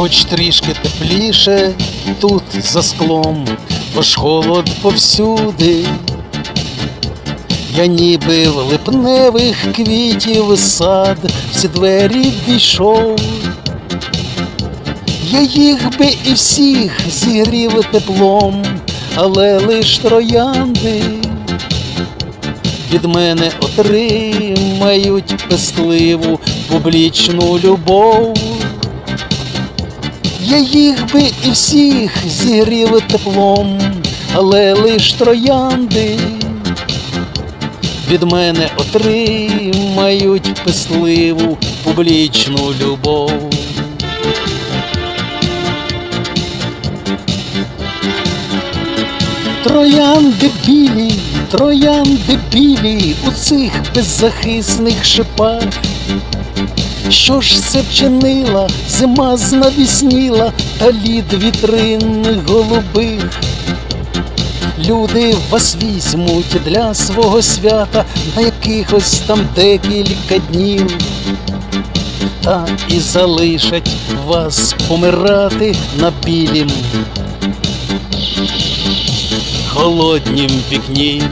Хоч трішки тепліше тут за склом, бо ж холод повсюди. Я ніби в липневих квітів сад в ці двері війшов. Я їх би і всіх зігрів теплом, але лиш троянди від мене отримають пестливу публічну любов. Я їх би і всіх зігрів теплом, але лиш троянди від мене отримають пестливу публічну любов. Троянди білі, троянди білі у цих беззахисних шипах. Що ж це вчинила, зима знавісніла, та лід вітрин голубих. Люди вас візьмуть для свого свята на якихось там декілька днів. Та і залишать вас помирати на білім холоднім вікні.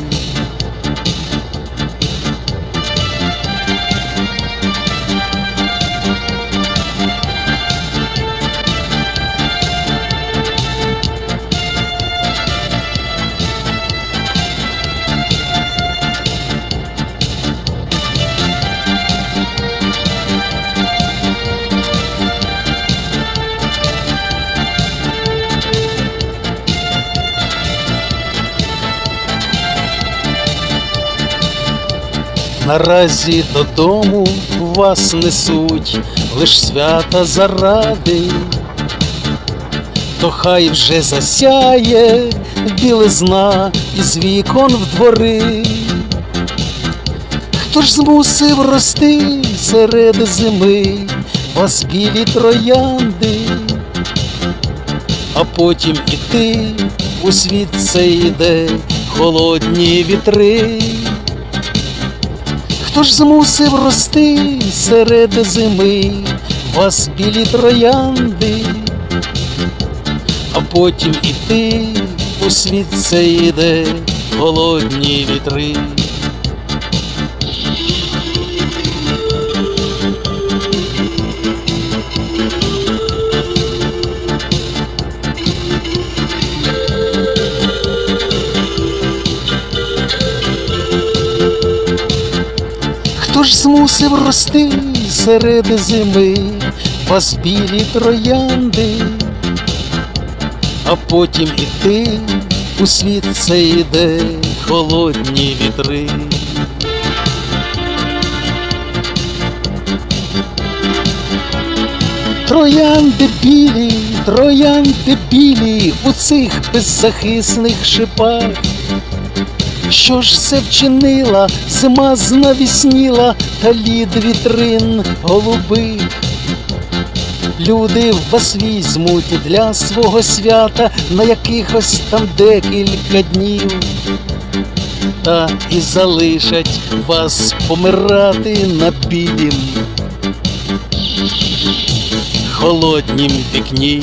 Наразі додому вас несуть лиш свята заради, то хай вже засяє білизна із вікон в двори. Хто ж змусив рости серед зими вас білі троянди, а потім іти у світ цей йде холодні вітри. Хто ж змусив рости серед зими вас білі троянди, а потім і ти у світ це йде голодні вітри. Хто ж змусив рости серед зими вас білі троянди, а потім іти у світ цей йде холодні вітри. Троянди білі, троянди білі у цих беззахисних шипах. Що ж це вчинила, зима знавісніла, та лід вітрин голубих. Люди вас візьмуть для свого свята на якихось там декілька днів, та і залишать вас помирати на білім холоднім вікні.